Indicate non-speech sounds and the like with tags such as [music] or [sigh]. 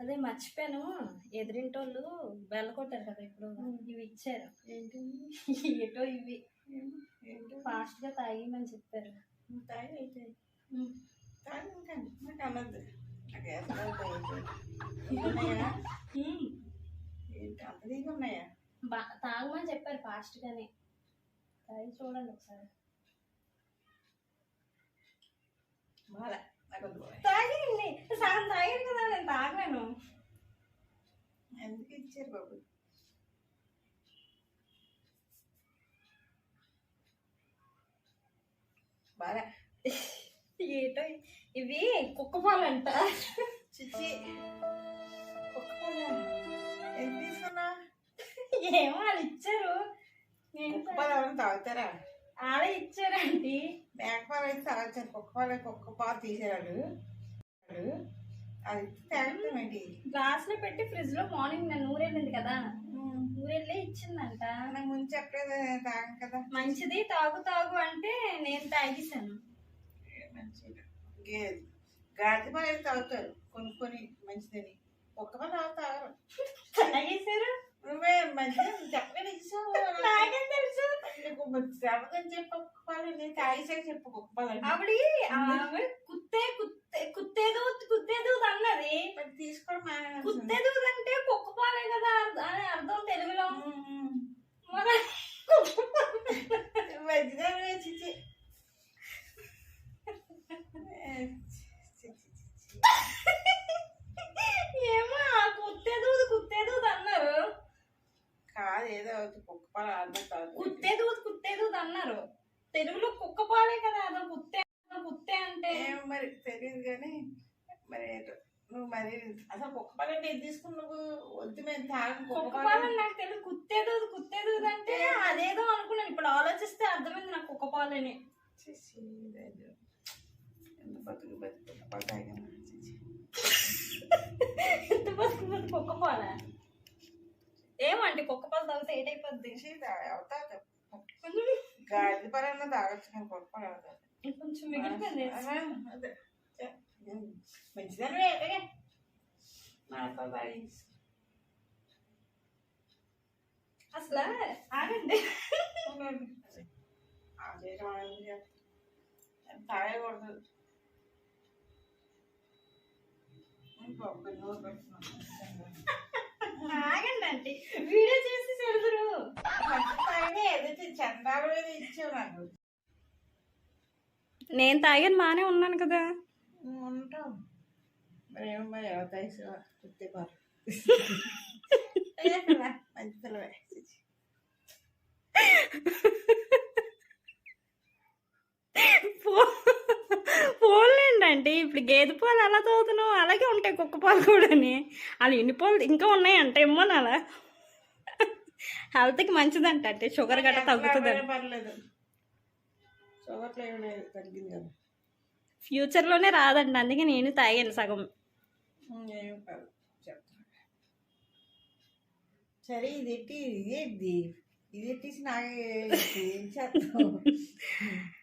అదే మర్చిపోయాను. ఎదిరింటోళ్ళు బెల్ల కొట్టారు కదా ఇప్పుడు. ఇవి ఇచ్చారు. ఏంటి? ఏటో ఇవి. ఏంటి? ఫాస్ట్గా తాగిమని చెప్పారు. తాగి అయితే. తాగి ఇంకా. నాకు నాకు [laughs] ఉన్నాయా? ఉమ్. ఏంటి? అంత దిగి ఉన్నాయా? బా తాగమని చెప్పారు ఫాస్ట్ గానే తాగి చూడండి ఒకసారి. బాగా. తాగండి సగం తాగాను కదా నేను తాగలేను ఎందుకు ఇచ్చారు బాబు. బాగా ఏటో ఇవి కుక్క పాలంట. చిచ్చి. కుక్కపాల ఎంత తీసుకున్నా? ఏమో వాళ్ళు ఇచ్చారు. నేను కుక్కపాలు ఎవరైనా తాగుతారా? ఆడే ఇచ్చారండి. మేకపాలు అయితే కుక్కపాలు కుక్క పాలు అది తాగుతాం ఏంటి గ్లాస్లో పెట్టి ఫ్రిడ్జ్లో మార్నింగ్ నేను ఊరెళ్ళింది కదా. ఊరెళ్ళి ఇచ్చిందంట. నాకు ముందు చెప్పలేదు తాగం కదా. మంచిది తాగు తాగు అంటే నేను తాగేశాను. మంచిది. గే- గాడి పాలు తాగుతారు కొనుక్కొని మంచిదని. కుక్క పాలు తాగుతారు తాగేశారు? నువ్వే మంచిది చెప్పలేదు ఇచ్చావు. నాకేం తెలుసు? శ్రమదని చెప్పు కుక్క పాలు నేను చెప్పు కుక్క పాలు. ఆవిడ కుత్తే కుత్తే కుత్తేదు కుత్తేదు అన్నది. తీసుకోవడం. కుత్తేదు అంటే కుక్క పాలే కదా అని అర్థం తెలుగులో. చి. ఏమో కుత్తేదు కుత్తేదు అన్నారు. కాదు ఏదో కుక్క పాలు కుత్తేదు కుత్తేదు అన్నారు. తెలుగులో కుక్క పాలే కదా అదో కుత్తే కుత్తే అంటే? మరి తెలియదు కానీ మరి నువ్వు మరి అసలు కుక్క పాలు అంటే ఏది తీసుకుని నువ్వు వద్దు మేము తాగం కుక్క కుక్క పాలు? పాలు నాకు తెలుసు కుత్తేదు కుత్తేదు అంటే అదేదో అనుకున్నాను. ఇప్పుడు ఆలోచిస్తే అర్థమైంది నాకు కుక్క పాలని. ఎంత బతుకు బతుకు కుక్క పాలు తాగాను. ఎంత బతుకుతుంది కుక్క పాల? ఏమంటే కుక్క పాలు తాగితే ఏటైపోద్ది? అవుతా. గాడి పాలన్నా తాగొచ్చు కానీ కుక్క పాలు అవుతాయి కొంచెం మిగిలిపోయింది అదే. తాగి అసలు ఆగండి చెప్తా. తాగకూడదు ఆగండి అంటే వీడియో చేసి చెడుదురు ఏదైతే మీద ఇచ్చావు నాకు నేను తాగాను బాగానే ఉన్నాను కదా. మంచి పిల్లవే. పోలేండి అంటే ఇప్పుడు గేదె పాలు ఎలా తాగుతున్నావు? అలాగే ఉంటాయి కుక్క పాలు కూడాని. అలా ఎన్ని పాలు ఇంకా ఉన్నాయంటే ఏమో అలా హెల్త్కి మంచిదంట అంటే షుగర్ గట్రా తగ్గుతుంది పర్లేదు. షుగర్లో ఏమి లేదు తగ్గింది కదా. ఫ్యూచర్లోనే రాదండి అందుకే నేను తాగాను సగం. కాదు సరే ఇది ఇది ఏంటి ఇది ఎట్టేసి నాకు ఏం చేస్తావు? [laughs]